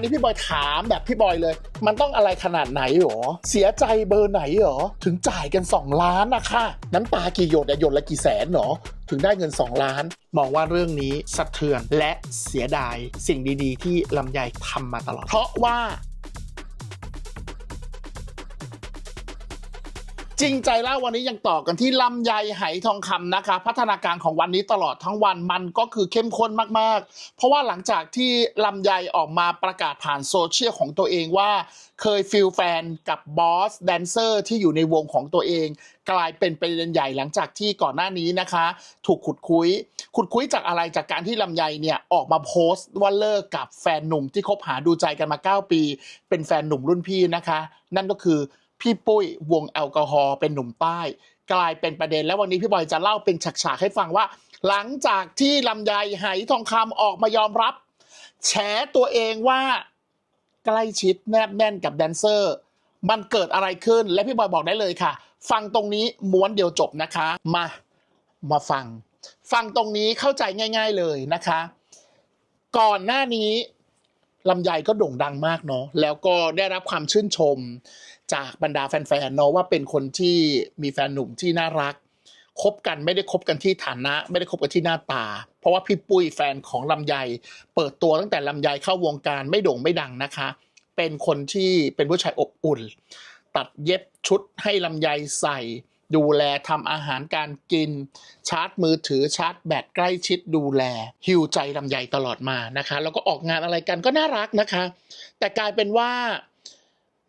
นี่พี่บอยถามแบบพี่บอยเลย มันต้องอะไรขนาดไหนหรอ เสียใจเบอร์ไหนหรอ ถึงจ่ายกัน 2 ล้านนะคะน้ำตากี่หยดอะหยดละกี่แสนหรอ ถึงได้เงิน 2 ล้าน มองว่าเรื่องนี้สะเทือนและเสียดายสิ่งดีๆ ที่ลำไยทำมาตลอด เพราะว่า จริงใจแล้ววันนี้ยังต่อกันที่ลำไยไหทองคำนะคะ พัฒนาการของวันนี้ตลอดทั้งวันมันก็คือเข้มข้นมากๆ เพราะว่าหลังจากที่ลำไยออกมาประกาศผ่านโซเชียลของตัวเองว่า เคยฟิลแฟนกับบอสแดนเซอร์ที่อยู่ในวงของตัวเอง กลายเป็นประเด็นใหญ่หลังจากที่ก่อนหน้านี้นะคะ ถูกขุดคุย ขุดคุยจากอะไรจากการที่ลำไยเนี่ยออกมาโพสต์ว่าเลิกกับแฟนหนุ่มที่คบหาดูใจกันมา 9 ปี เป็นแฟนหนุ่มรุ่นพี่นะคะ นั่นก็คือ พี่ปุ้ยวงแอลกอฮอล์เป็นหนุ่มใต้ กลายเป็นประเด็น แล้ววันนี้พี่บอยจะเล่าเป็นฉากๆให้ฟังว่า หลังจากที่ลำไยไหทองคำออกมายอมรับ แฉตัวเองว่าใกล้ชิดแนบแน่นกับแดนเซอร์ มันเกิดอะไรขึ้นและพี่บอยบอกได้เลยค่ะ ฟังตรงนี้ม้วนเดียวจบนะคะ มามาฟัง ฟังตรงนี้เข้าใจง่าย ๆเลยนะคะ ก่อนหน้านี้ลำไยก็โด่งดังมากเนาะแล้วก็ได้รับความชื่นชม จากบรรดาแฟนๆเนาะว่าเป็นคนที่มีแฟนหนุ่มที่น่ารักคบกันไม่ได้คบกันที่ฐานะ ไม่ได้คบกันที่หน้าตา เพราะว่าพี่ปุ้ยแฟนของลำไย เปิดตัวตั้งแต่ลำไยเข้าวงการไม่โด่งไม่ดังนะคะ เป็นคนที่เป็นผู้ชายอบอุ่น ตัดเย็บชุดให้ลำไยใส่ ดูแลทำอาหารการกิน ชาร์จมือถือชาร์จแบตใกล้ชิดดูแลฮิวใจลำไยตลอดมานะคะ แล้วก็ออกงานอะไรกันก็น่ารักนะคะ แต่กลายเป็นว่า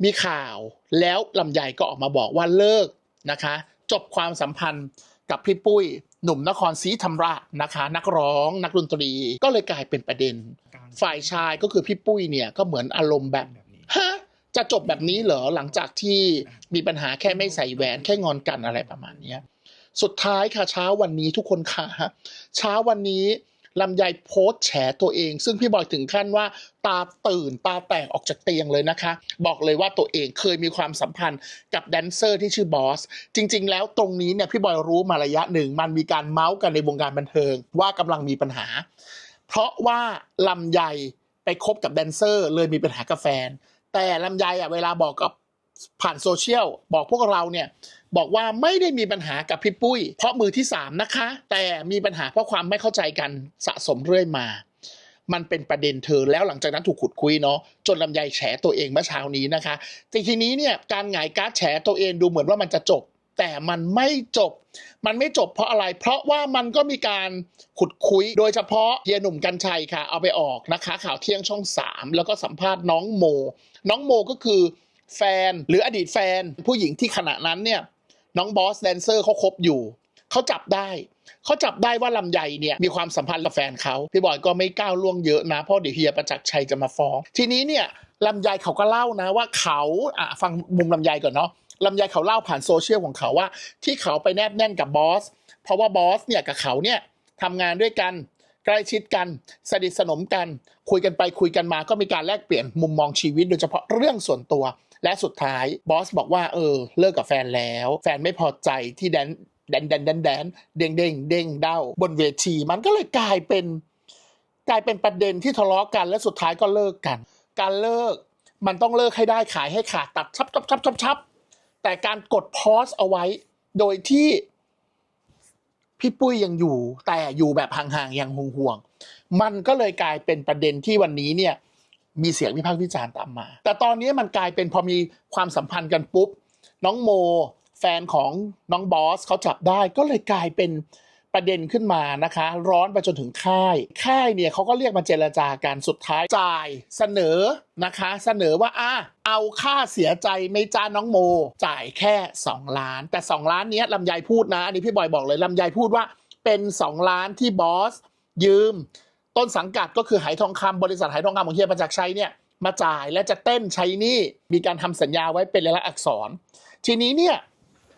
มีข่าวแล้วลำไยก็ออกมาบอกว่าเลิกนะคะ จบความสัมพันธ์กับพี่ปุ้ย หนุ่มนครศรีธรรมราชนะคะ นักร้องนักดนตรีก็เลยกลายเป็นประเด็น ฝ่ายชายก็คือพี่ปุ้ยเนี่ยก็เหมือนอารมณ์แบบฮะจะจบแบบนี้เหรอหลังจากที่มีปัญหาแค่ไม่ใส่แหวนแค่งอนกันอะไรประมาณนี้สุดท้ายค่ะเช้าวันนี้ทุกคนค่ะเช้าวันนี้ ลำไยโพสแฉตัวเอง ซึ่งพี่บอยถึงขั้นว่าตาตื่นตาแตกออกจากเตียงเลยนะคะ บอกเลยว่าตัวเองเคยมีความสัมพันธ์กับแดนเซอร์ที่ชื่อบอส จริง ๆ แล้วตรงนี้เนี่ยพี่บอยรู้มาระยะหนึ่ง มันมีการเมาส์กันในวงการบันเทิง ว่ากำลังมีปัญหา เพราะว่าลำไยไปคบกับแดนเซอร์เลยมีปัญหากับแฟน แต่ลำไยอะเวลาบอกกับผ่านโซเชียลบอกพวกเราเนี่ย บอกว่าไม่ได้มีปัญหากับพี่ปุ้ย เพราะมือที่สามนะคะ แต่มีปัญหาเพราะความไม่เข้าใจกันสะสมเรื่อยมา มันเป็นประเด็นเธอแล้วหลังจากนั้นถูกขุดคุยเนาะจนลำไยแฉตัวเองเมื่อเช้านี้นะคะแต่ทีนี้เนี่ยการหงายการ์ดแฉตัวเองดูเหมือนว่ามันจะจบ แต่มันไม่จบ มันไม่จบเพราะอะไร เพราะว่ามันก็มีการขุดคุย โดยเฉพาะเฮียหนุ่มกัญชัยค่ะ เอาไปออกนะคะ ข่าวเที่ยงช่อง 3 แล้วก็สัมภาษณ์น้องโม น้องโมก็คือแฟนหรืออดีตแฟนผู้หญิงที่ขณะนั้นเนี่ย น้องบอสแดนเซอร์เขาคบอยู่เขาจับได้เขาจับได้ว่าลำไยเนี่ยมีความสัมพันธ์กับแฟนเขาพี่บอยก็ไม่ก้าวล่วงเยอะนะเพราะเดี๋ยวเฮียประจักษ์ชัยจะมาฟ้อง ทีนี้เนี่ยลำไยเขาก็เล่านะว่าเขาอะฟังมุมลำไยก่อนเนาะลำไยเขาเล่าผ่านโซเชียลของเขาว่า ที่เขาไปแนบแน่นกับบอส เพราะว่าบอสเนี่ยกับเขาเนี่ยทำงานด้วยกันใกล้ชิดกัน สนิทสนมกัน คุยกันไปคุยกันมาก็มีการแลกเปลี่ยนมุมมองชีวิต โดยเฉพาะเรื่องส่วนตัว และสุดท้ายบอสบอกว่าเออเลิกกับแฟนแล้ว แฟนไม่พอใจที่แดนแดนแดนแดนแดนเด้งเด้งเด้งเด้าบนเวทีมันก็เลยกลายเป็น กลายเป็นประเด็นที่ทะเลาะกัน และสุดท้ายก็เลิกกัน การเลิกมันต้องเลิกให้ได้ขายให้ขาดตัดชับชับชับชับชับแต่การกดพอสเอาไว้ โดยที่พี่ปุ้ยยังอยู่ แต่อยู่แบบห่างๆอย่างห่วงๆมันก็เลยกลายเป็นประเด็นที่วันนี้เนี่ย มีเสียงวิพากษ์วิจารณ์ตามมา แต่ตอนนี้มันกลายเป็นพอมีความสัมพันธ์กันปุ๊บ น้องโม แฟนของน้องบอสเขาจับได้ก็เลยกลายเป็นประเด็นขึ้นมานะคะ ร้อนไปจนถึงค่าย ค่ายเนี่ยเขาก็เรียกมาเจรจากันสุดท้ายจ่ายเสนอนะคะ เสนอว่าอะเอาค่าเสียใจไม่จ้าน้องโม จ่ายแค่ 2 ล้าน แต่ 2 ล้านเนี้ยลำไยพูดนะอันนี้พี่บอยบอกเลยลำไยพูดว่าเป็น 2 ล้านที่บอสยืม ต้นสังกัดก็คือไหทองคำบริษัทไหทองคำของเฮียประจักษ์ชัยเนี่ยมาจ่ายและจะเต้นใช้หนี่มีการทำสัญญาไว้เป็นลายลักษณ์อักษร ทีนี้เนี่ย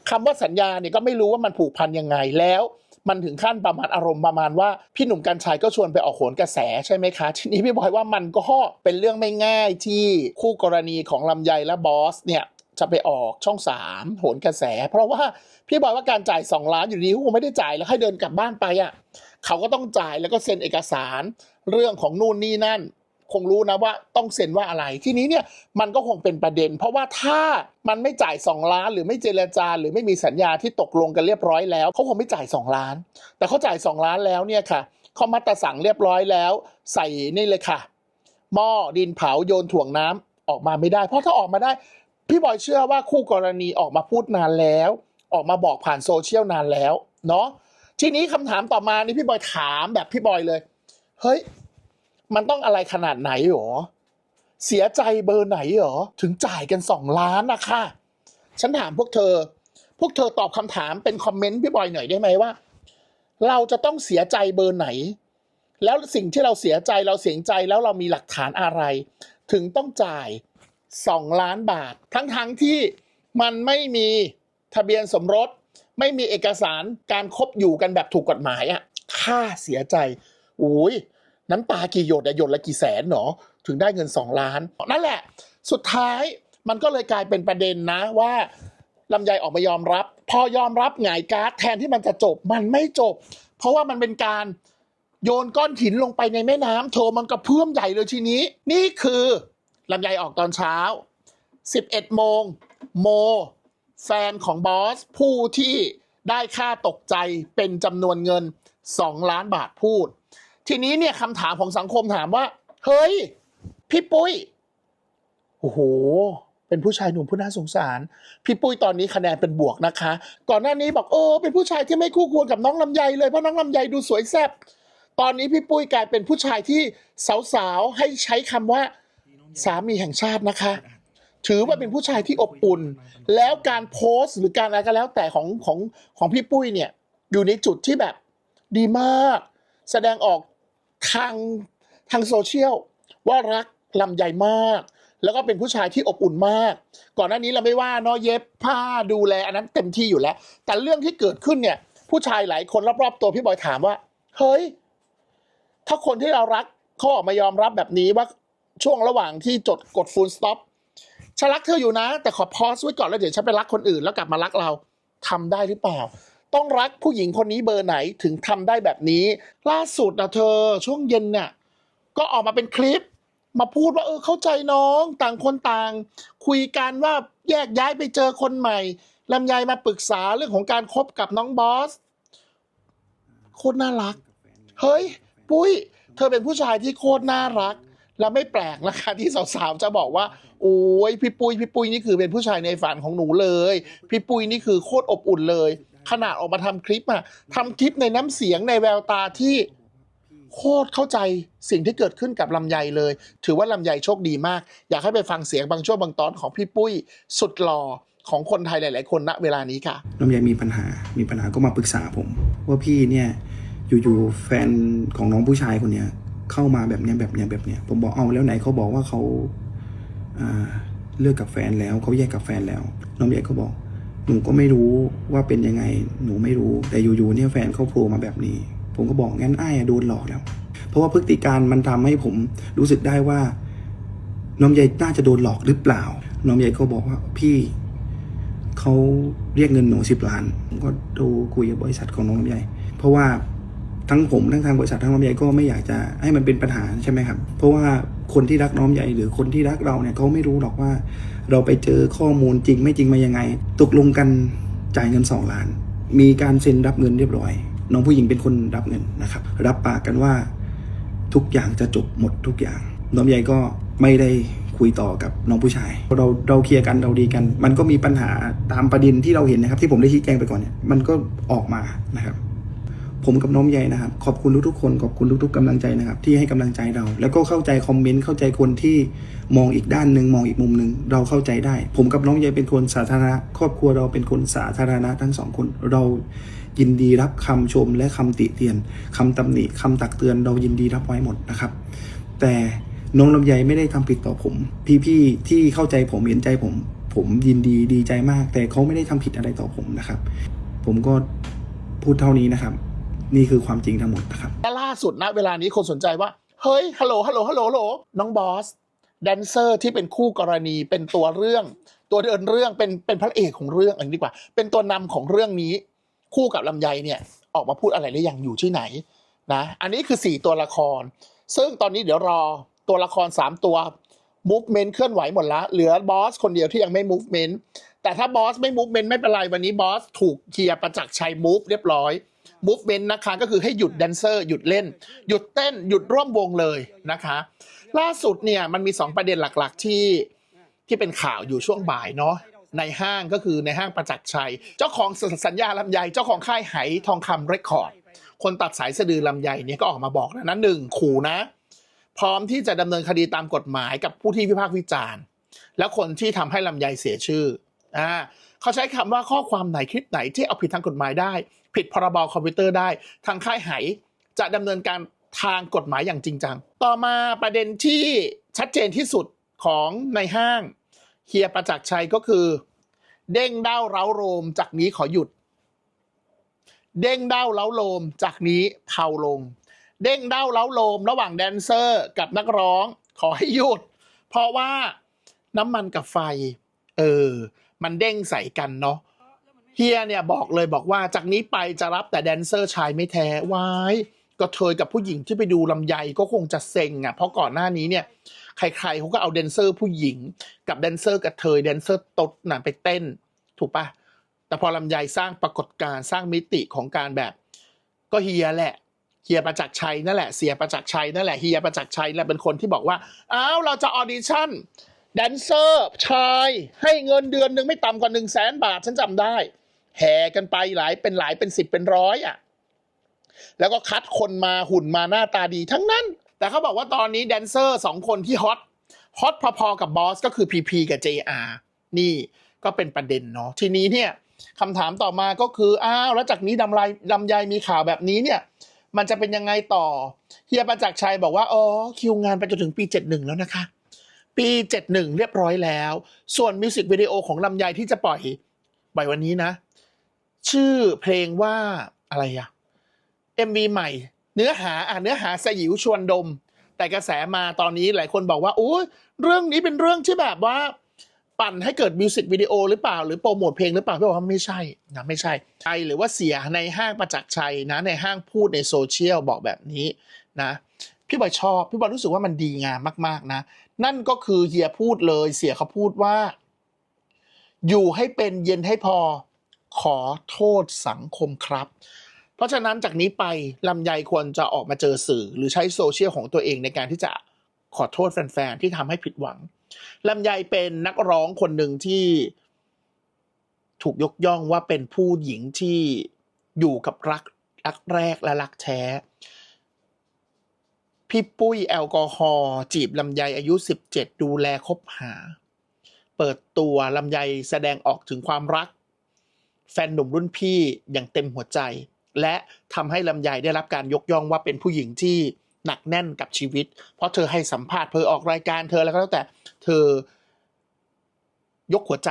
คำว่าสัญญาเนี่ยก็ไม่รู้ว่ามันผูกพันยังไงแล้ว มันถึงขั้นประมาณอารมณ์ประมาณว่าพี่หนุ่มกัญชัยก็ชวนไปออกโหนกระแสใช่ไหมคะ ทีนี้พี่บอยว่ามันก็เป็นเรื่องไม่ง่ายที่คู่กรณีของลำไยและบอสเนี่ยจะไปออกช่องสามโหนกระแส เพราะว่าพี่บอยว่าการจ่ายสองล้านอยู่ดีคงไม่ได้จ่ายแล้วให้เดินกลับบ้านไปอะ เขาก็ต้องจ่ายแล้วก็เซ็นเอกสารเรื่องของนู่นนี่นั่น คงรู้นะว่าต้องเซ็นว่าอะไร ทีนี้เนี่ยมันก็คงเป็นประเด็น เพราะว่าถ้ามันไม่จ่าย 2 ล้าน หรือไม่เจรจา หรือไม่มีสัญญาที่ตกลงกันเรียบร้อยแล้วเขาคงไม่จ่าย 2 ล้าน แต่เขาจ่าย 2 ล้านแล้วเนี่ยค่ะเขามาตรสั่งเรียบร้อยแล้ว ใส่นี่เลยค่ะ หม้อดินเผาโยนถ่วงน้ำออกมาไม่ได้ เพราะถ้าออกมาได้ พี่บอยเชื่อว่าคู่กรณีออกมาพูดนานแล้ว ออกมาบอกผ่านโซเชียลนานแล้วเนาะ ทีนี้คำถามต่อมานี่พี่บอยถามแบบพี่บอยเลย เฮ้ย มันต้องอะไรขนาดไหนหรอ เสียใจเบอร์ไหนหรอ ถึงจ่ายกันสองล้านนะคะฉันถามพวกเธอ พวกเธอตอบคำถามเป็นคอมเมนต์พี่บอยหน่อยได้ไหมว่า เราจะต้องเสียใจเบอร์ไหน แล้วสิ่งที่เราเสียใจเราเสียใจแล้วเรามีหลักฐานอะไร ถึงต้องจ่ายสองล้านบาท ทั้งๆทที่มันไม่มีทะเบียนสมรส ไม่มีเอกสารการคบอยู่กันแบบถูกกฎหมายอะค่าเสียใจอุ้ยน้ำตากี่หยดอะหยดละกี่แสนหนอถึงได้เงินสองล้าน นั่นแหละ สุดท้ายมันก็เลยกลายเป็นประเด็นนะว่าลำไยออกมายอมรับ พอยอมรับหงายการ์ดแทนที่มันจะจบมันไม่จบ เพราะว่ามันเป็นการโยนก้อนหินลงไปในแม่น้ำโถมันกระเพื่อมใหญ่เลยทีนี้ นี่คือลำไยออกตอนเช้า 11 โมง โม แฟนของบอสผู้ที่ได้ค่าตกใจเป็นจำนวนเงิน 2 ล้านบาทพูด ทีนี้เนี่ยคำถามของสังคมถามว่า เฮ้ย พี่ปุ้ยโอ้โห เป็นผู้ชายหนุ่มผู้น่าสงสาร พี่ปุ้ยตอนนี้คะแนนเป็นบวกนะคะ ก่อนหน้านี้บอกเออเป็นผู้ชายที่ไม่คู่ควรกับน้องลำไยเลยเพราะน้องลำไยดูสวยแซ่บตอนนี้พี่ปุ้ยกลายเป็นผู้ชายที่สาวๆให้ใช้คำว่าสามีแห่งชาตินะคะ ถือว่าเป็นผู้ชายที่อบอุ่น แล้วการโพสต์หรือการอะไรก็แล้วแต่ของของของพี่ปุ้ยเนี่ย อยู่ในจุดที่แบบดีมาก แสดงออกทางทางโซเชียลว่ารักลำใหญ่มาก แล้วก็เป็นผู้ชายที่อบอุ่นมาก ก่อนหน้านี้เราไม่ว่าเนาะเย็บผ้าดูแลอันนั้นเต็มที่อยู่แล้ว แต่เรื่องที่เกิดขึ้นเนี่ย ผู้ชายหลายคนรอบๆตัวพี่บอยถามว่า เฮ้ย ถ้าคนที่เรารักเขาออกมายอมรับแบบนี้ว่าช่วงระหว่างที่จดกดฟูลสต็อป ฉันรักเธออยู่นะ แต่ขอพอสไว้ก่อนแล้วเดี๋ยวฉันไปรักคนอื่นแล้วกลับมารักเราทำได้หรือเปล่า ต้องรักผู้หญิงคนนี้เบอร์ไหนถึงทำได้แบบนี้ ล่าสุดนะเธอช่วงเย็นเนี่ยก็ออกมาเป็นคลิป มาพูดว่าเออเข้าใจน้องต่างคนต่าง คุยกันว่าแยกย้ายไปเจอคนใหม่ลำไยมาปรึกษาเรื่องของการคบกับน้องบอสโคตรน่ารัก เฮ้ย ปุ้ย เธอเป็นผู้ชายที่โคตรน่ารัก แล้วไม่แปลกนะคะที่สาวๆจะบอกว่าโอ้ยพี่ปุ้ยพี่ปุ้ยนี่คือเป็นผู้ชายในฝันของหนูเลย พี่ปุ้ยนี่คือโคตรอบอุ่นเลย ขนาดออกมาทำคลิปอะทำคลิปในน้ำเสียงในแววตาที่โคตรเข้าใจสิ่งที่เกิดขึ้นกับลำไยเลย ถือว่าลำไยโชคดีมาก อยากให้ไปฟังเสียงบางช่วงบางตอนของพี่ปุ้ยสุดหล่อของคนไทยหลาย ๆ คนณเวลานี้ค่ะลำไยมีปัญหา มีปัญหาก็มาปรึกษาผม ว่าพี่เนี่ยอยู่ๆแฟนของน้องผู้ชายคนเนี้ย เข้ามาแบบเนี้ยแบบเนี้ยแบบเนี้ยผมบอกเอาแล้วไหนเขาบอกว่าเขาอ่าเลิกกับแฟนแล้วเขาแยกกับแฟนแล้ว น้องใหญ่ก็บอกหนูก็ไม่รู้ว่าเป็นยังไงหนูไม่รู้แต่อยู่ๆเนี่ยแฟนเขาโผล่มาแบบนี้ ผมก็บอกงั้นไอ้โดนหลอกแล้ว เพราะว่าพฤติการมันทำให้ผมรู้สึกได้ว่า น้องใหญ่น่าจะโดนหลอกหรือเปล่า น้องใหญ่ก็บอกว่าพี่เขาเรียกเงินหนูสิบล้านผมก็ดูคุยกับบริษัทของน้องลำไยเพราะว่า ทั้งผมทั้งทางบริษัททั้งลำไยก็ไม่อยากจะให้มันเป็นปัญหาใช่ไหมครับ เพราะว่าคนที่รักน้องลำไยหรือคนที่รักเราเนี่ยเขาไม่รู้หรอกว่า เราไปเจอข้อมูลจริงไม่จริงมายังไง ตกลงกันจ่ายเงินสองล้าน มีการเซ็นรับเงินเรียบร้อย น้องผู้หญิงเป็นคนรับเงินนะครับ รับปากกันว่าทุกอย่างจะจบหมดทุกอย่าง น้องใหญ่ก็ไม่ได้คุยต่อกับน้องผู้ชาย เราเราเคลียร์กันเราดีกัน มันก็มีปัญหาตามประเด็นที่เราเห็นนะครับ ที่ผมได้ชี้แจงไปก่อนเนี่ยมันก็ออกมานะครับ ผมกับน้องใหญ่นะครับ ขอบคุณทุกๆคนขอบคุณทุกๆกำลังใจนะครับ ที่ให้กำลังใจเรา แล้วก็เข้าใจคอมเมนต์เข้าใจคนที่มองอีกด้านหนึ่งมองอีกมุมหนึ่งเราเข้าใจได้ ผมกับน้องใหญ่เป็นคนสาธารณะ ครอบครัวเราเป็นคนสาธารณะทั้งสองคนเรายินดีรับคำชมและคำติเตียนคำตำหนิคำตักเตือน เรายินดีรับไว้หมดนะครับ แต่น้องลำไยไม่ได้ทำผิดต่อผม พี่ๆที่เข้าใจผมเห็นใจผม ผมยินดีดีใจมาก แต่เขาไม่ได้ทำผิดอะไรต่อผมนะครับ ผมก็พูดเท่านี้นะครับ นี่คือความจริงทั้งหมดนะครับและล่าสุดณเวลานี้คนสนใจว่า เฮ้ยฮัลโหลฮัลโหลฮัลโหลฮัลโหลน้องบอสแดนเซอร์ที่เป็นคู่กรณีเป็นตัวเรื่อง ตัวเดินเรื่องเป็นเป็นพระเอกของเรื่องอันนี้ดีกว่า เป็นตัวนำของเรื่องนี้คู่กับลำไยเนี่ยออกมาพูดอะไรหรือยังอยู่ที่ไหนนะอันนี้คือ 4 ตัวละคร ซึ่งตอนนี้เดี๋ยวรอตัวละครสามตัว movement เคลื่อนไหวหมดละเหลือบอสคนเดียวที่ยังไม่ movement แต่ถ้าบอสไม่ movement ไม่เป็นไรวันนี้บอสถูกเคลียร์ประจักษ์ชัย move เรียบร้อย movement นะคะก็คือให้หยุดแดนเซอร์หยุดเล่น หยุดเต้นหยุดร่วมวงเลยนะคะ ล่าสุดเนี่ยมันมี 2 ประเด็นหลักๆที่ที่เป็นข่าวอยู่ช่วงบ่ายเนาะในห้างก็คือในห้างประจักษ์ชัย เจ้าของสัญญาลำไยเจ้าของค่ายไหทองคำเรคคอร์ด คนตัดสายสะดือลำไยเนี่ยก็ออกมาบอกแล้วนะหนึ่งขู่นะ พร้อมที่จะดำเนินคดีตามกฎหมายกับผู้ที่วิพากษ์วิจารณ์ และคนที่ทำให้ลำไยเสียชื่ออ่าเขาใช้คำว่าข้อความไหนคลิปไหนที่เอาผิดทางกฎหมายได้ ผิดพรบคอมพิวเตอร์ได้ ทางค่ายไหจะดำเนินการทางกฎหมายอย่างจริงจัง ต่อมาประเด็นที่ชัดเจนที่สุดของในห้างเฮียประจักษ์ชัยก็คือ เด้งเด้าเร้าโรมจากนี้ขอหยุด เด้งเด้าเล้าโลมจากนี้เผาลง เด้งเด้าเล้าโลมระหว่างแดนเซอร์กับนักร้องขอให้หยุด เพราะว่าน้ำมันกับไฟ เออ มันเด้งใส่กันเนาะ เฮียเนี่ยบอกเลยบอกว่าจากนี้ไปจะรับแต่แดนเซอร์ชายไม่แท้วายก็เธยกับผู้หญิงที่ไปดูลำไยก็คงจะเซ็งอะเพราะก่อนหน้านี้เนี่ยใครๆเขาก็เอาแดนเซอร์ผู้หญิง กับแดนเซอร์กับเธยแดนเซอร์ตดน่ะไปเต้น ถูกปะแต่พอลำไยสร้างปรากฏการณ์สร้างมิติของการแบบ ก็เฮียแหละเฮียประจักษ์ชัยนั่นแหละเสียประจักษ์ชัยนั่นแหละเฮียประจักษ์ชัยแหละเป็นคนที่บอกว่าอ้าวเราจะออดิชั่นแดนเซอร์ชายให้เงินเดือนหนึ่งไม่ต่ำกว่าหนึ่งแสนบาทฉันจำได้ แห่กันไปหลายเป็นหลายเป็นสิบเป็นร้อยอะแล้วก็คัดคนมาหุ่นมาหน้าตาดีทั้งนั้น แต่เขาบอกว่าตอนนี้แดนเซอร์สองคนที่ฮอตฮอตพอๆกับบอสก็คือ PP กับ JR นี่ก็เป็นประเด็นเนาะทีนี้เนี่ยคำถามต่อมาก็คืออ้าวแล้วจากนี้ดำไรดำยายมีข่าวแบบนี้เนี่ย มันจะเป็นยังไงต่อเฮียประจักษ์ชัยบอกว่าอ๋อคิวงานไปจนถึงปี 71 แล้วนะคะ ปี 71 เรียบร้อยแล้ว ส่วนมิวสิกวิดีโอของลำไยที่จะปล่อยปล่อยวันนี้นะ ชื่อเพลงว่าอะไรอะ MV ใหม่ เนื้อหาอะเนื้อหาสยิวชวนดม แต่กระแสมาตอนนี้หลายคนบอกว่าโอ้ยเรื่องนี้เป็นเรื่องที่แบบว่า ปั่นให้เกิดมิวสิกวิดีโอหรือเปล่า หรือโปรโมทเพลงหรือเปล่าพี่บอกว่าไม่ใช่นะไม่ใช่ใช่หรือว่าเสียในห้างประจักษ์ชัยนะในห้างพูดในโซเชียลบอกแบบนี้นะพี่บอยชอบพี่บอยรู้สึกว่ามันดีงามมาก ๆ นะ นั่นก็คือเฮียพูดเลย เสียเขาพูดว่า อยู่ให้เป็นเย็นให้พอ ขอโทษสังคมครับ เพราะฉะนั้นจากนี้ไปลำไยควรจะออกมาเจอสื่อ หรือใช้โซเชียลของตัวเองในการที่จะขอโทษแฟนๆที่ทำให้ผิดหวังลำไยเป็นนักร้องคนหนึ่งที่ถูกยกย่องว่าเป็นผู้หญิงที่อยู่กับรักรักแรกและรักแท้ พี่ปุ้ยแอลกอฮอล์จีบลำไยอายุ 17 ดูแลคบหา เปิดตัวลำไยแสดงออกถึงความรัก แฟนหนุ่มรุ่นพี่อย่างเต็มหัวใจ และทำให้ลำไยได้รับการยกย่องว่าเป็นผู้หญิงที่หนักแน่นกับชีวิต เพราะเธอให้สัมภาษณ์เธอออกรายการเธอแล้วก็แล้วแต่เธอยกหัวใจ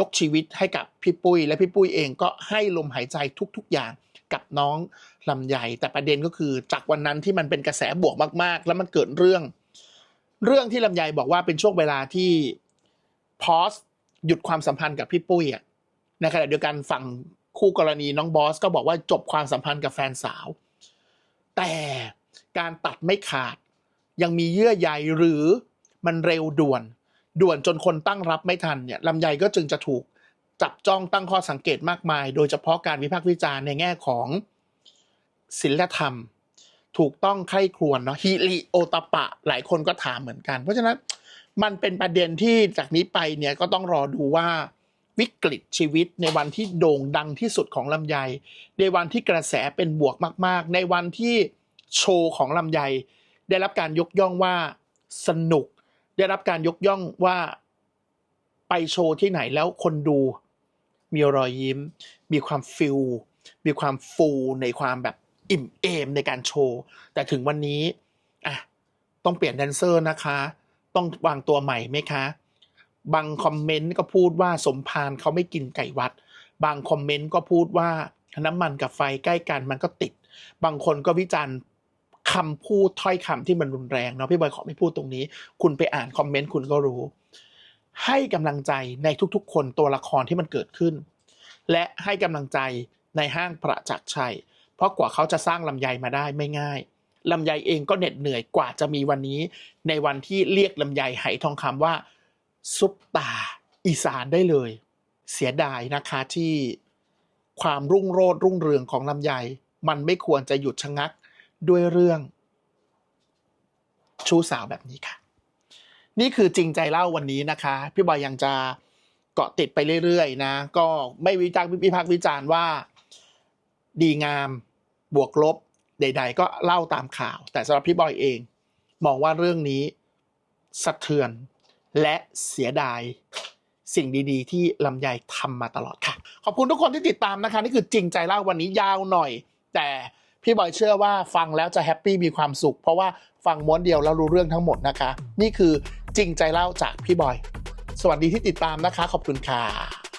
ยกชีวิตให้กับพี่ปุ้ย และพี่ปุ้ยเองก็ให้ลมหายใจทุก ๆ อย่างกับน้องลำไยแต่ประเด็นก็คือจากวันนั้นที่มันเป็นกระแสบวกมาก ๆ แล้วมันเกิดเรื่อง เรื่องที่ลำไยบอกว่าเป็นช่วงเวลาที่พอสหยุดความสัมพันธ์กับพี่ปุ้ยอะ ในขณะเดียวกันฝั่งคู่กรณีน้องบอสก็บอกว่าจบความสัมพันธ์กับแฟนสาว แต่การตัดไม่ขาดยังมีเยื่อใยหรือมันเร็วด่วน ด่วนจนคนตั้งรับไม่ทันเนี่ยลำไยก็จึงจะถูกจับจ้องตั้งข้อสังเกตมากมาย โดยเฉพาะการวิพากษ์วิจารณ์ในแง่ของศิลธรรม ถูกต้องใคร่ครวญเนาะฮิริโอตปะหลายคนก็ถามเหมือนกัน เพราะฉะนั้นมันเป็นประเด็นที่จากนี้ไปเนี่ยก็ต้องรอดูว่า วิกฤตชีวิตในวันที่โด่งดังที่สุดของลำไย ในวันที่กระแสเป็นบวกมาก ๆ ในวันที่โชว์ของลำไย ได้รับการยกย่องว่าสนุก ได้รับการยกย่องว่าไปโชว์ที่ไหนแล้วคนดู มีรอยยิ้ม มีความฟิลมีความฟูในความแบบอิ่มเอมในการโชว์ แต่ถึงวันนี้อะต้องเปลี่ยนแดนเซอร์นะคะ ต้องวางตัวใหม่ไหมคะ บางคอมเมนต์ก็พูดว่าสมพานเขาไม่กินไก่วัด บางคอมเมนต์ก็พูดว่าน้ำมันกับไฟใกล้กันมันก็ติด บางคนก็วิจารณ์คำพูดถ้อยคำที่มันรุนแรงเนาะพี่บอยขอไม่พูดตรงนี้ คุณไปอ่านคอมเมนต์คุณก็รู้ ให้กำลังใจในทุกๆ คนตัวละครที่มันเกิดขึ้น และให้กำลังใจในห้างประจักษ์ชัย เพราะกว่าเขาจะสร้างลำไยมาได้ไม่ง่ายลำไยเองก็เหน็ดเหนื่อยกว่าจะมีวันนี้ ในวันที่เรียกลำไยไหทองคำว่า ซุปตาอีสานได้เลย เสียดายนะคะที่ความรุ่งโรจน์รุ่งเรืองของลำไย มันไม่ควรจะหยุดชะงักด้วยเรื่อง ชู้สาวแบบนี้ค่ะ นี่คือจริงใจเล่าวันนี้นะคะ พี่บอยยังจะเกาะติดไปเรื่อยๆนะ ก็ไม่วิจารณ์วิพากษ์วิจารณ์ว่า ดีงามบวกลบใด ๆ ก็เล่าตามข่าว แต่สำหรับพี่บอยเอง มองว่าเรื่องนี้สะเทือน และเสียดายสิ่งดีๆ ที่ลำไยทำมาตลอดค่ะ ขอบคุณทุกคนที่ติดตามนะคะ นี่คือจริงใจเล่าวันนี้ยาวหน่อย แต่พี่บอยเชื่อว่าฟังแล้วจะแฮปปี้มีความสุข เพราะว่าฟังม้วนเดียวแล้วรู้เรื่องทั้งหมดนะคะ นี่คือจริงใจเล่าจากพี่บอย สวัสดีที่ติดตามนะคะ ขอบคุณค่ะ